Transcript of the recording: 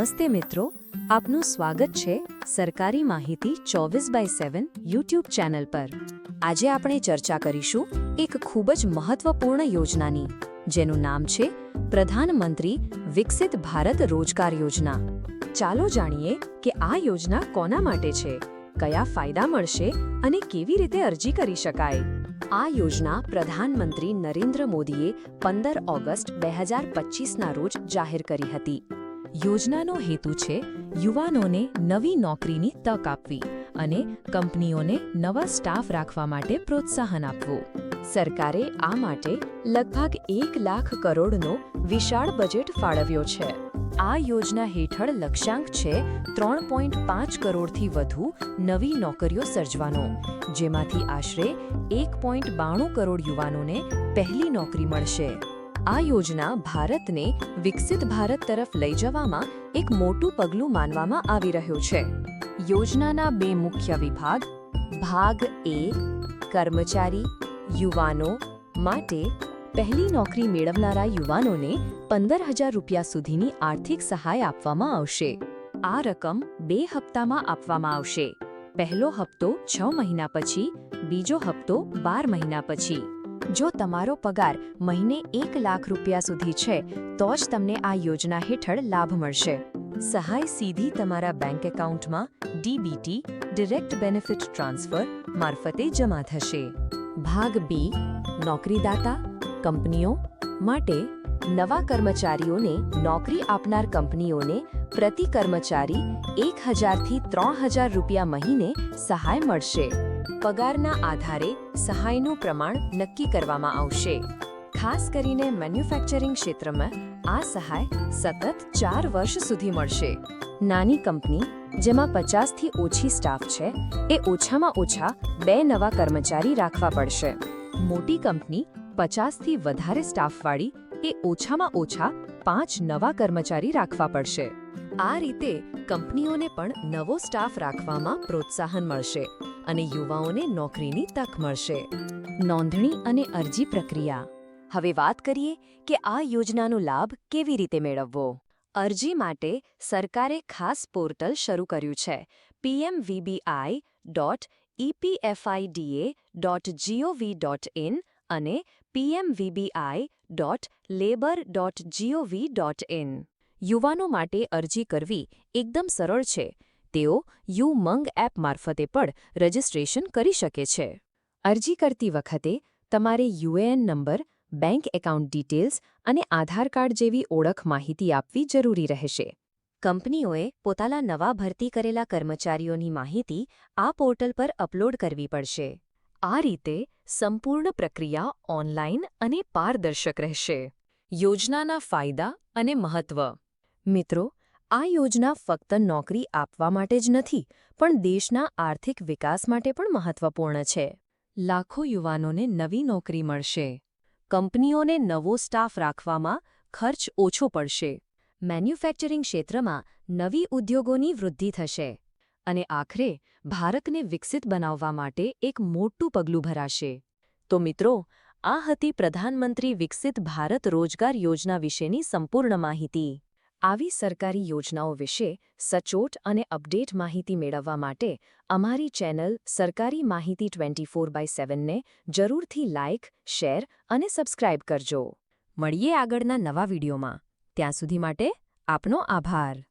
નમસ્તે મિત્રો, આપનું સ્વાગત છે સરકારી માહિતી ચોવીસ બાય સેવન યુટ્યુબ ચેનલ પર. આજે આપણે ચર્ચા કરીશું એક ખૂબ જ મહત્વપૂર્ણ યોજનાની, જેનું નામ છે પ્રધાનમંત્રી વિકસિત ભારત રોજગાર યોજના. ચાલો જાણીએ કે આ યોજના કોના માટે છે, કયા ફાયદા મળશે અને કેવી રીતે અરજી કરી શકાય. આ યોજના પ્રધાનમંત્રી નરેન્દ્ર મોદીએ પંદર ઓગસ્ટ બે હજાર પચીસના રોજ જાહેર કરી હતી. યોજનાનો હેતુ છે યુવાનોને નવી નોકરીની તક આપવી અને કંપનીઓને નવા સ્ટાફ રાખવા માટે પ્રોત્સાહન આપવું. સરકારે આ માટે લગભગ એક લાખ કરોડનો વિશાળ બજેટ ફાળવ્યો છે. આ યોજના હેઠળ લક્ષ્યાંક છે ત્રણ પોઈન્ટ પાંચ કરોડથી વધુ નવી નોકરીઓ સર્જવાનો, જેમાંથી આશરે એક પોઈન્ટ બાણું કરોડ યુવાનોને પહેલી નોકરી મળશે. આ યોજના ભારતને વિકસિત ભારત તરફ લઈ જવામાં એક મોટું પગલું માનવામાં આવી રહ્યું છે. યોજનાના બે મુખ્ય વિભાગ, ભાગ એ, કર્મચારી, યુવાનો માટે પહેલી નોકરી મેળવનારા યુવાનોને પંદર હજાર રૂપિયા સુધીની આર્થિક સહાય આપવામાં આવશે. આ રકમ બે હપ્તામાં આપવામાં આવશે. પહેલો હપ્તો છ મહિના પછી, બીજો હપ્તો બાર મહિના પછી. જો તમારો પગાર મહિને એક લાખ રૂપિયા સુધી છે, તો જ તમને આ યોજના હેઠળ લાભ મળશે. સહાય સીધી તમારા બેંક એકાઉન્ટમાં ડીબીટી ડિરેક્ટ બેનિફિટ ટ્રાન્સફર મારફતે જમા થશે. ભાગ બી નોકરીદાતા, કંપનીઓ માટે નવા કર્મચારીઓને નોકરી આપનાર કંપનીઓને પ્રતિ કર્મચારી એક હજારથી ત્રણ હજાર રૂપિયા મહિને સહાય મળશે. પગારના આધારે સહાયનું પ્રમાણ નક્કી કરવામાં આવશે. ખાસ કરીને મેન્યુફેક્ચરિંગ ક્ષેત્રમાં આ સહાય સતત ચાર વર્ષ સુધી મળશે. નાની કંપની, જેમાં પચાસથી ઓછી સ્ટાફ છે, એ ઓછામાં ઓછા બે નવા કર્મચારી રાખવા પડશે. મોટી કંપની, પચાસથી વધારે સ્ટાફવાળી, એ ઓછામાં ઓછા પાંચ નવા કર્મચારી રાખવા પડશે. આ રીતે કંપનીઓને પણ નવો સ્ટાફ રાખવામાં પ્રોત્સાહન મળશે અને યુવાઓને નોકરીની તક મળશે. નોંધણી અને અરજી પ્રક્રિયા. હવે વાત કરીએ કે આ યોજનાનો લાભ કેવી રીતે મેળવવો. અરજી માટે સરકારે ખાસ પોર્ટલ શરૂ કર્યું છે PMVBI dot EPFIDA dot GOV dot in અને PMVBI dot labour dot GOV dot in યુવાનો માટે અરજી કરવી એકદમ સરળ છે. તેઓ યુ મંગ એપ મારફતે પણ રજિસ્ટ્રેશન કરી શકે છે. અરજી કરતી વખતે તમારે UAN number, bank account details અને આધાર કાર્ડ જેવી ઓળખ માહિતી આપવી જરૂરી રહેશે. કંપનીઓએ પોતાના નવા ભરતી કરેલા કર્મચારીઓની માહિતી આ પોર્ટલ પર અપલોડ કરવી પડશે. આ રીતે સંપૂર્ણ પ્રક્રિયા ઓનલાઇન અને પારદર્શક રહેશે. યોજનાના ફાયદા અને મહત્વ. મિત્રો, આ યોજના ફક્ત નોકરી આપવા માટે જ નથી, પણ દેશના આર્થિક વિકાસ માટે પણ મહત્વપૂર્ણ છે. લાખો યુવાનોને નવી નોકરી મળશે. કંપનીઓને નવો સ્ટાફ રાખવામાં ખર્ચ ઓછો પડશે. મેન્યુફેક્ચરિંગ ક્ષેત્રમાં નવી ઉદ્યોગોની વૃદ્ધિ થશે. અને આખરે, ભારતને વિકસિત બનાવવા માટે એક મોટું પગલું ભરાશે. તો મિત્રો, આ હતી પ્રધાનમંત્રી વિકસિત ભારત રોજગાર યોજના વિશેની સંપૂર્ણ માહિતી. આવી સરકારી યોજનાઓ વિશે સચોટ અને અપડેટ માહિતી મેળવવા માટે અમારી ચેનલ સરકારી માહિતી ટ્વેન્ટી ફોર બાય સેવનને જરૂરથી લાઇક શેર અને સબસ્ક્રાઇબ કરજો. મળીએ આગળના નવા વિડીયોમાં. ત્યાં સુધી માટે આપનો આભાર.